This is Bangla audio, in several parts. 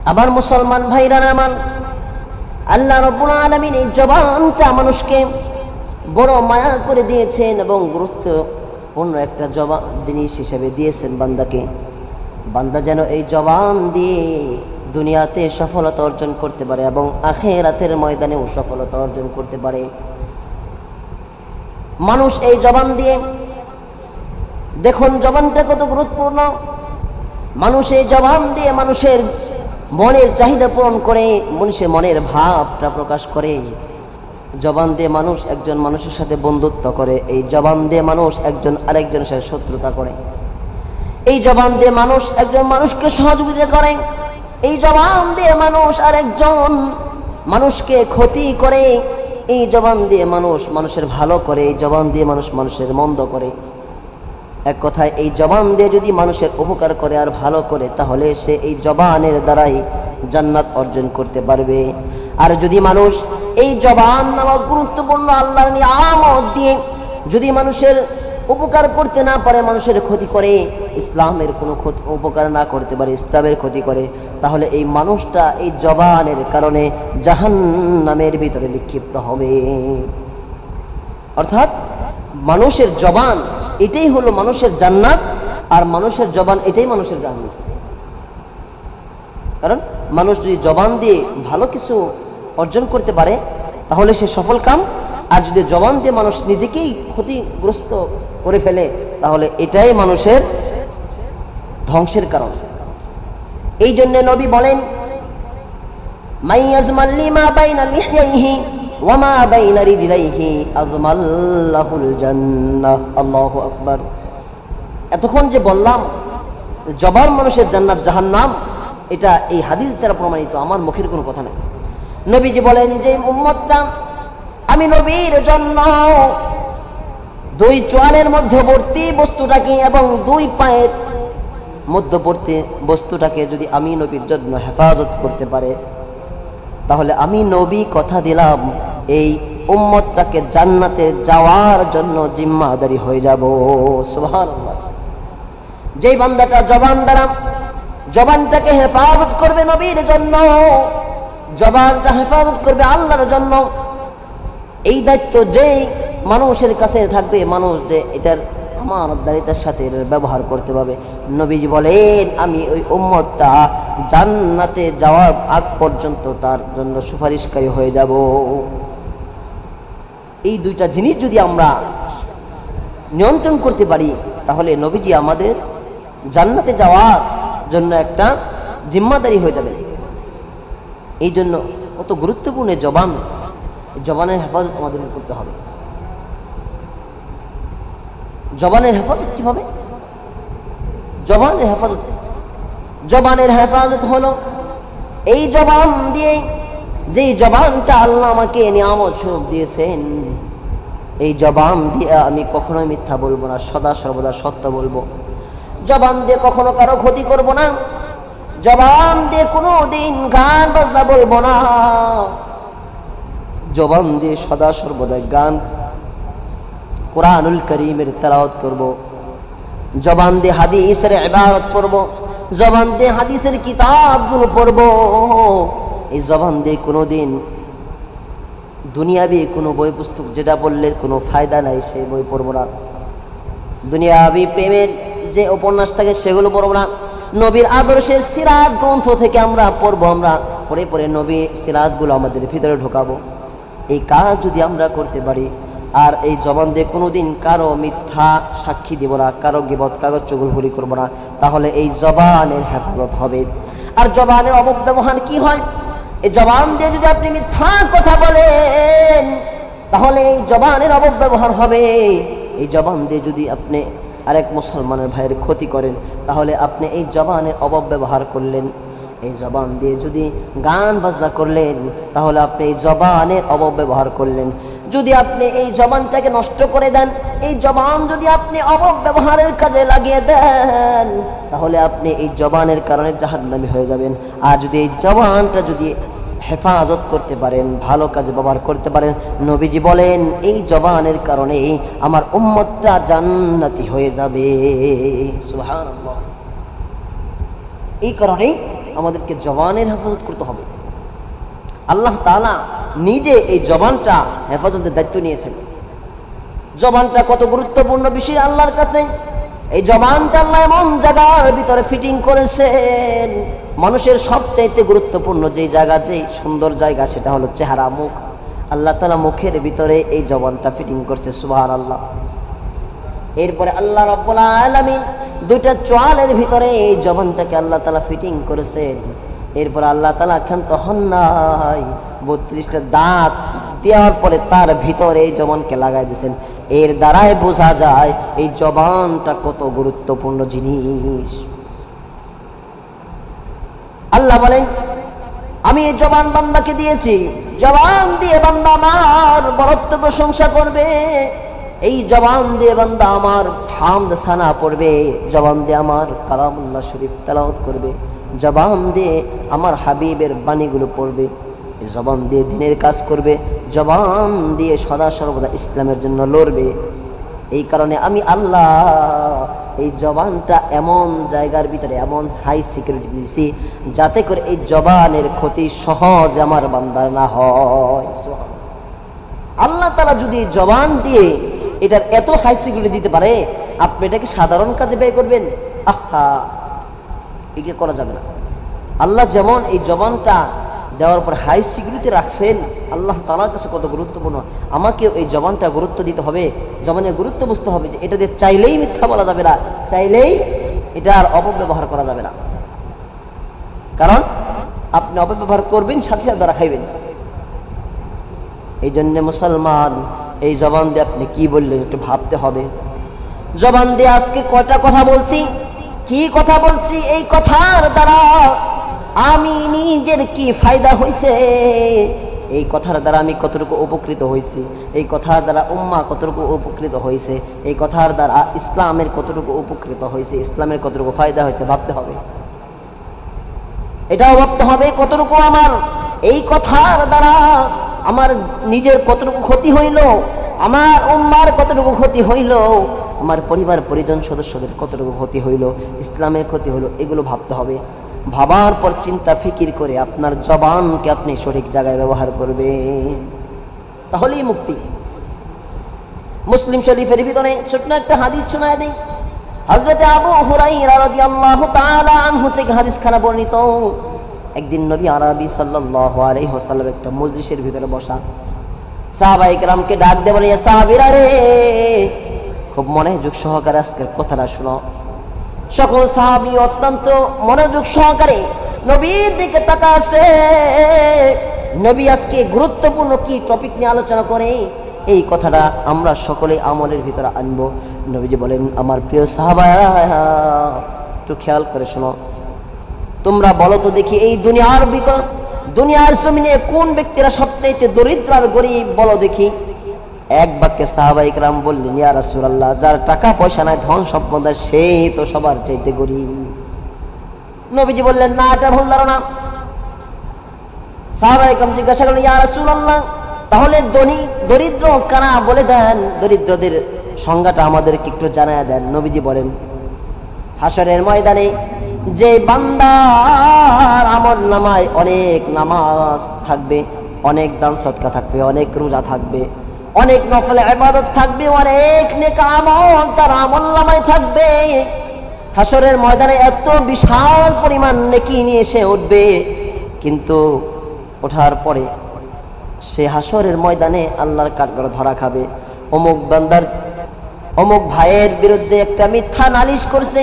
আবার মুসলমান ভাইরা নামান, আল্লাহ রব্বুল আলমিন এই জবানটা মানুষকে বড় মায়া করে দিয়েছেন এবং গুরুত্বপূর্ণ একটা জবান জিনিস হিসেবে দিয়েছেন বান্দাকে। বান্দা যেন এই জবান দিয়ে দুনিয়াতে সফলতা অর্জন করতে পারে এবং আখেরাতের ময়দানেও সফলতা অর্জন করতে পারে। মানুষ এই জবান দিয়ে, দেখুন জবানটা কত গুরুত্বপূর্ণ। মানুষ এই জবান দিয়ে মানুষের মনের চাহিদা পূরণ করে মানুষের মনের ভাবটা প্রকাশ করে। জবান দিয়ে মানুষ একজন মানুষের সাথে বন্ধুত্ব করে। এই জবান দিয়ে মানুষ একজন আরেকজনের সাথে শত্রুতা করে। এই জবান দিয়ে মানুষ একজন মানুষকে সহযোগিতা করে। এই জবান দিয়ে মানুষ আরেকজন মানুষকে ক্ষতি করে। এই জবান দিয়ে মানুষ মানুষের ভালো করে। এই জবান দিয়ে মানুষ মানুষের মন্দ করে। এক কথায়, এই জবান দিয়ে যদি মানুষের উপকার করে আর ভালো করে, তাহলে সে এই জবানের দ্বারাই জান্নাত অর্জন করতে পারবে। আর যদি মানুষ এই জবান নামক গুরুত্বপূর্ণ আল্লাহর নিয়ামত দিয়ে যদি মানুষের উপকার করতে না পারে, মানুষের ক্ষতি করে, ইসলামের কোনো ক্ষতি, উপকার না করতে পারে, ইসলামের ক্ষতি করে, তাহলে এই মানুষটা এই জবানের কারণে জাহান্নামের ভিতরে নিক্ষিপ্ত হবে। অর্থাৎ মানুষের জবান এটাই হলো মানুষের জান্নাত, আর মানুষের জবান এটাই মানুষের জান্নাত কারণ মানুষ যদি জবান দিয়ে ভালো কিছু অর্জন করতে পারে, তাহলে সে সফল কাম। আর যদি জবান দিয়ে মানুষ নিজেকেই ক্ষতিগ্রস্ত করে ফেলে, তাহলে এটাই মানুষের ধ্বংসের কারণ। এই জন্য নবী বলেন মাইয়াজমাল্লি মা বাইনা লিহইহি ওয়ামা এতক্ষণ যে বললাম, জবান মানুষের জান্নাত জাহান্নাম, এটা এই হাদিস দ্বারা প্রমাণিত, আমার মুখের কোনো কথা নেই। নবীজি বলেন যে, উম্মতটা, আমি নবীর জন্য দুই চোয়ালের মধ্যবর্তী বস্তুটাকে এবং দুই পায়ের মধ্যবর্তী বস্তুটাকে যদি আমি নবীর জন্য হেফাজত করতে পারে, তাহলে আমি নবী কথা দিলাম। এই উম্মতটাকে জান্নাতে যাওয়ার জন্য জিম্মাদারি হয়ে যাব। সুবহানাল্লাহ। যেই বান্দাটা জবান দ্বারা জবানটাকে হেফাজত করবে নবীর জন্য, জবানটা হেফাজত করবে আল্লাহর জন্য, এই দায়িত্ব যেই মানুষের কাছে থাকবে, মানুষ যে এটার আমানতদারিতার সাথে ব্যবহার করতে পারবে। নবীজি বলেন, আমি ওই উম্মতটা জান্নাতে যাওয়ার আগ পর্যন্ত তার জন্য সুপারিশকারী হয়ে যাব। এই দুইটা জিনিস যদি আমরা নিয়ন্ত্রণ করতে পারি, তাহলে নবীজি আমাদের জান্নাতে যাওয়ার জন্য একটা জিম্মাদারি হয়ে যাবে। এই জন্য কত গুরুত্বপূর্ণ জবান জবানের হেফাজত আমাদের করতে হবে। জবানের হেফাজত কীভাবে? জবানের হেফাজত। জবানের হেফাজত হলো, এই জবান দিয়ে যেই জবানটা আল্লাহ আমাকে নিয়ামত স্বরূপ দিয়েছেন, এই জবান দিয়ে আমি কখনোই মিথ্যা বলব না, সদা সর্বদা সত্য বলব। জবান দিয়ে কখনো কারও ক্ষতি করব না, জবান দিয়ে কোনো দিন গান বাজনা বলব না। জবান দিয়ে সদা সর্বদা গান, কোরআনুল করিমের তেলাওয়াত করব। জবান দিয়ে হাদিসের ইবাদত করব। জবান দিয়ে হাদিসের কিতাবগুলো পড়ব। এই জবান দিয়ে কোনো দিন দুনিয়াবি কোনো বই পুস্তক যেটা বললে কোনো ফায়দা নাই, সেই বই পড়ব না। দুনিয়াবি প্রেমের যে উপন্যাস থাকে সেগুলো পড়ব না। নবীর আদর্শের সিরাত গ্রন্থ থেকে আমরা পড়ব, আমরা পড়ে পড়ে নবীর সিরাতগুলো আমাদের ভিতরে ঢোকাবো। এই কাজ যদি আমরা করতে পারি, আর এই জবান দিয়ে কোনোদিন কারও মিথ্যা সাক্ষী দিব না, কারও গিবত কাগজ চুগুলগুলি করব না, তাহলে এই জবানের হেফাজত হবে। আর জবানের অপব্যবহার কি হয়? এই জবান দিয়ে যদি আপনি মিথ্যা কথা বলেন, তাহলে এই জবানের অপব্যবহার হবে। এই জবান দিয়ে যদি আপনি আরেক মুসলমানের ভাইয়ের ক্ষতি করেন, তাহলে আপনি এই জবানের অপব্যবহার করলেন। এই জবান দিয়ে যদি গান বাজনা করলেন, তাহলে আপনি এই জবানের অপব্যবহার করলেন। যদি আপনি এই জবানটাকে নষ্ট করে দেন, এই জবান যদি আপনি অপব্যবহারের কাজে লাগিয়ে দেন, তাহলে আপনি এই জবানের কারণে জাহান্নামী হয়ে যাবেন। আর যদি এই জবানটা যদি হেফাজত করতে পারেন, ভালো কাজে ব্যবহার করতে পারেন। নবীজি বলেন, এই জবানের কারণে আমার উম্মতটা জান্নাতি হয়ে যাবে। এই কারণেই আমাদেরকে জবানের হেফাজত করতে হবে। আল্লাহ তাআলা নিজে এই জবানটা হেফাজতের দায়িত্ব নিয়েছেন। জবানটা কত গুরুত্বপূর্ণ বিষয় আল্লাহর কাছে। এই জবানটা আল্লাহ এমন জায়গার ভিতরে ফিটিং করেছেন। মানুষের সবচাইতে গুরুত্বপূর্ণ যে জায়গা যে সুন্দর জায়গা, সেটা হলো চেহারা, মুখ। আল্লাহ তালা মুখের ভিতরে এই জবানটা ফিটিং করছে সুবাহ আল্লাহ এরপরে আল্লাহ রব্বুল আলামিন দুইটা চোয়ালের ভিতরে এই জবানটাকে আল্লাহ তালা ফিটিং করেছেন। এরপর আল্লাহ তালা ক্ষান্ত হন নাই। বত্রিশটা দাঁত দেওয়ার পরে তার ভিতরে এই জবানকে লাগাই দিয়েছেন। এর দ্বারাই বোঝা যায়, এই জবানটা কত গুরুত্বপূর্ণ জিনিস। আল্লাহ বলেন, আমি জবান বান্দাকে দিয়েছি। জবান দিয়ে বান্দা আমার বরত্ব প্রশংসা করবে। এই জবান দিয়ে বান্দা আমার হামদ সানা পড়বে। জবান দিয়ে আমার কালামুল্লাহ শরীফ তেলাওয়াত করবে। জবান দিয়ে আমার হাবিবের বাণীগুলো পড়বে। জবান দিয়ে দিনের কাজ করবে। জবান দিয়ে সদা সর্বদা ইসলামের জন্য লড়বে। এই কারণে আমি আল্লাহ এই জবানটা এমন জায়গার ভিতরে, এমন হাই সিকিউরিটি দিয়েছি যাতে করে এই জবানের ক্ষতি সহজ আমার বান্দার না হয়। আল্লাহ তারা যদি জবান দিয়ে এটার এত হাই সিকিউরিটি দিতে পারে, আপনি এটাকে সাধারণ কাজে ব্যয় করবেন? আহা! এটা করা যাবে না। আল্লাহ যেমন এই জবানটা দেওয়ার পর হাই সিকিউরিটি রাখছেন, আল্লাহ তালার কাছে কত গুরুত্বপূর্ণ। আমাকে এই জবানটা গুরুত্ব দিতে হবে। জবানের গুরুত্ব বুঝতে হবে যে এটা দিয়ে চাইলেই মিথ্যা বলা যাবে না, চাইলেই এটার অপব্যবহার করা যাবে না। কারণ আপনি অপব্যবহার করবেন, সাথে সাথে ধরা খাইবেন। এই জন্যে মুসলমান, এই জবান দিয়ে আপনি কি বললেন একটু ভাবতে হবে। জবান দিয়ে আজকে কয়টা কথা বলছি? কি কথা বলছি? এই কথার দ্বারা আমি নিজের কি ফায়দা হয়েছে এই কথার দ্বারা আমি কতটুকু উপকৃত হয়েছি এই কথার দ্বারা উম্মা কতটুকু উপকৃত হয়েছে এই কথার দ্বারা ইসলামের কতটুকু উপকৃত হয়েছে ইসলামের কতটুকু ফায়দা হয়েছে ভাবতে হবে। এটাও ভাবতে হবে কতটুকু আমার এই কথার দ্বারা আমার নিজের কতটুকু ক্ষতি হইল? আমার উম্মার কতটুকু ক্ষতি হইল? আমার পরিবার, পরিজন, সদস্যদের কতটুকু ক্ষতি হইল? ইসলামের ক্ষতি হইল? এগুলো ভাবতে হবে। ভাবার পর চিন্তা, ফিকির করে আপনার জবানকে আপনি সঠিক জায়গায় ব্যবহার করবেন। তাহলেই মুক্তি। মুসলিম শরীফের ভিতরে ছোট্ট একটা হাদিস শোনায় দেই। হজরতে আবু থেকে হাদিস খানা বর্ণিত। একদিন নবী আরবি সাল্লাল্লাহু আলাইহি ওয়াসাল্লাম একটা মজলিসের ভিতরে বসা। সাহাবায়ে কেরামকে ডাক দিয়ে "ইয়া সাহাবীরা রে, খুব মনোযোগ সহকারে আজকের কথাটা শোনো। সকল সাহাবী অত্যন্ত মনোযোগ সহকারে নবীর দিকে তাকাছে। নবী আজকে গুরুত্বপূর্ণ কি টপিক নিয়ে আলোচনা করে? এই কথাটা আমরা সকলে আমলের ভিতরে আনব। নবীজি বলেন, আমার প্রিয় সাহাবা একটু খেয়াল করে শোনো। তোমরা বলো তো দেখি এই দুনিয়ার ভিতর, দুনিয়ার জমিনে কোন ব্যক্তিরা সবচাইতে দরিদ্র আর গরিব বলো দেখি। এক বাক্যে সাহাবাইক রাম বললেন, ইয়া রাসূলুল্লাহ, যার টাকা পয়সা নাই, ধন সম্পদ সেই তো সবার চাইতে গরিব। নবীজি বললেন, না, এটা ভুল ধারণা। সাহাবাইকাম জিজ্ঞাসা করলেন, ইয়া রাসূলুল্লাহ, তাহলে ধনী, দরিদ্র কারা? বলে দেন, দরিদ্রদের সংজ্ঞাটা আমাদেরকে একটু জানায় দেন। নবীজি বলেন হাসরের ময়দানে যে বান্দার আমল নামায় অনেক নামাজ থাকবে, অনেক দান সৎকা থাকবে, অনেক রোজা থাকবে অনেক নফলে ইবাদত থাকবে, অনেক নেক আমল তার আমল নামায় থাকবে। হাসরের ময়দানে এত বিশাল পরিমাণ নেকি নিয়ে সে উঠবে, কিন্তু ওঠার পরে সে হাসরের ময়দানে আল্লাহর কাঠগড় ধরা খাবে। অমুক বান্দার, অমুক ভাইয়ের বিরুদ্ধে একটা মিথ্যা নালিশ করছে,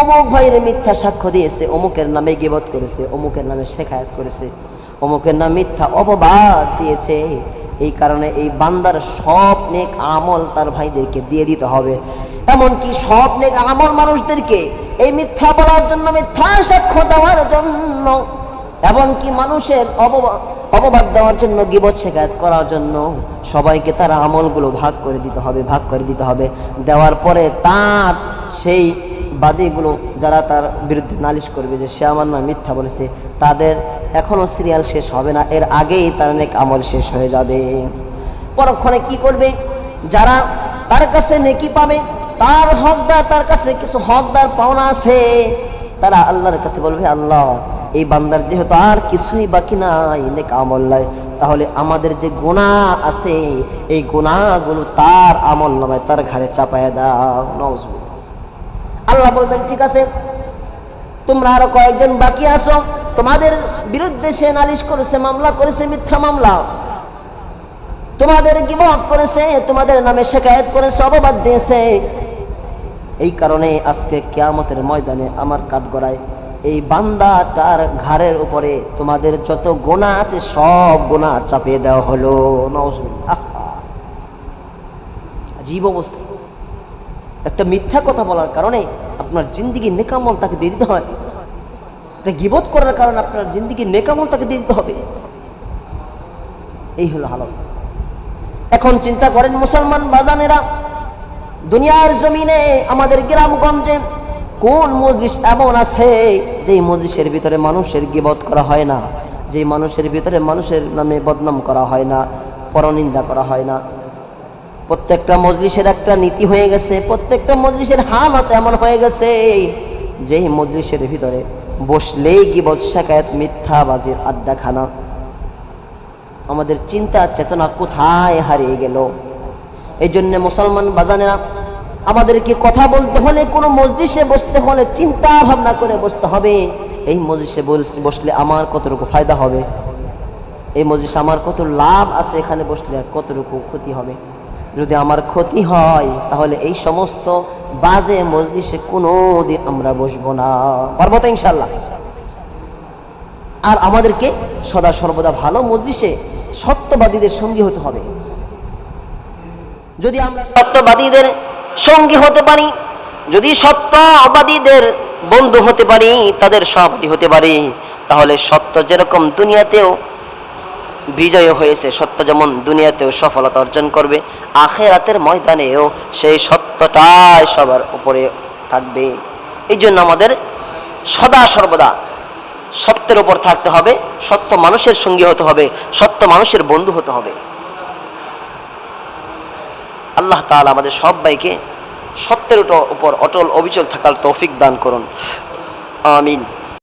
অমুক ভাইয়ের মিথ্যা সাক্ষ্য দিয়েছে, অমুকের নামে গিবত করেছে, অমুকের নামে শেখায়ত করেছে, অমুকের নামে মিথ্যা অপবাদ দিয়েছে। এই কারণে এই বান্দার সব নেক আমল তার ভাইদেরকে দিয়ে দিতে হবে। এমনকি সব নেক আমল মানুষদেরকে এই মিথ্যা বলার জন্য মিথ্যা সাক্ষ্য দেওয়ার জন্য, এমনকি মানুষের অপবাদ দেওয়ার জন্য, গিবত শেখায়ত করার জন্য সবাইকে তার আমলগুলো ভাগ করে দিতে হবে, ভাগ করে দিতে হবে। দেওয়ার পরে তার সেই বাদীগুলো যারা তার বিরুদ্ধে নালিশ করবে যে, সে আমার নাম মিথ্যা বলেছে। তাদের এখনও সিরিয়াল শেষ হবে না। এর আগেই তার অনেক আমল শেষ হয়ে যাবে। পরক্ষণে কি করবে? যারা তার কাছে নেকি পাবে, তার হকদার, তার কাছে কিছু হকদার পাওনা আছে, তারা আল্লাহর কাছে বলবে, আল্লাহ, এই বান্দার যেহেতু আর কিছুই বাকি নাই, নেক আমল নাই, তাহলে আমাদের যে গোনা আছে, এই গোনাগুলো তার আমল নামায় তার ঘাড়ে চাপায় দাও। নজবুল আল্লাহ বলবেন, ঠিক আছে, তোমরা আরও কয়েকজন বাকি আছো তোমাদের বিরুদ্ধে সে নালিশ করেছে, মামলা করেছে, মিথ্যা মামলা। তোমাদের গিবত করেছে, তোমাদের নামে শেখায়ত করেছে অববাদ দিয়েছে। এই কারণে আজকে কেয়ামতের ময়দানে আমার কাঠগড়ায় এই বান্দাটার ঘাড়ের উপরে তোমাদের যত গোনা আছে, সব গোনা চাপিয়ে দেওয়া হলো। আজীব অবস্থা। একটা মিথ্যা কথা বলার কারণে আপনার জিন্দিগি নেকামল তাকে দিয়ে দিতে হয়। একটা গিবত করার কারণে আপনার জিন্দিগি নেকামল তাকে দিয়ে দিতে হবে। এই হলো হালত। এখন চিন্তা করেন মুসলমান বাজানেরা, দুনিয়ার জমিনে আমাদের গ্রামগঞ্জে কোন মজলিস এমন আছে যেই মজলিসের ভিতরে মানুষের গিবত করা হয় না, যেই মানুষের ভিতরে মানুষের নামে বদনাম করা হয় না, পরনিন্দা করা হয় না? প্রত্যেকটা মজলিসের একটা নীতি হয়ে গেছে, প্রত্যেকটা মজলিসের হাল হালত এমন হয়ে গেছে, যেই মজলিসের ভিতরে বসলেই গিবত, শেখায়ত, মিথ্যাবাজির আড্ডাখানা। আমাদের চিন্তা, চেতনা কোথায় হারিয়ে গেল? এই জন্য মুসলমান বাজানে বাজানেরা, আমাদেরকে কথা বলতে হলে, কোনো মসজিষে বসতে হলে চিন্তা ভাবনা করে বসতে হবে। এই মসজিষে বস- বসলে আমার কতটুকু ফায়দা হবে? এই মসজিষ আমার কত লাভ আছে, এখানে বসলে আর কতটুকু ক্ষতি হবে? যদি আমার ক্ষতি হয়, তাহলে এই সমস্ত বাজে মসজিষে কোনো দিন আমরা বসবো না। পারব তো ইনশাল্লাহ আর আমাদেরকে সদা সর্বদা ভালো মজলিসে সত্যবাদীদের সঙ্গী হতে হবে। যদি আমরা সত্যবাদীদের সঙ্গী হতে পারি, যদি সত্যবাদীদের বন্ধু হতে পারি, তাদের সহপাঠী হতে পারি, তাহলে সত্য যেরকম দুনিয়াতেও বিজয় হয়েছে, সত্য যেমন দুনিয়াতেও সফলতা অর্জন করবে, আখেরাতের ময়দানেও সেই সত্যটাই সবার উপরে থাকবে। এই জন্য আমাদের সদা সর্বদা সত্যের উপর থাকতে হবে, সত্য মানুষের সঙ্গী হতে হবে, সত্য মানুষের বন্ধু হতে হবে। আল্লাহ তালা আমাদের সবাইকে সত্যের উপর অটল অবিচল থাকার তৌফিক দান করুন। আমিন।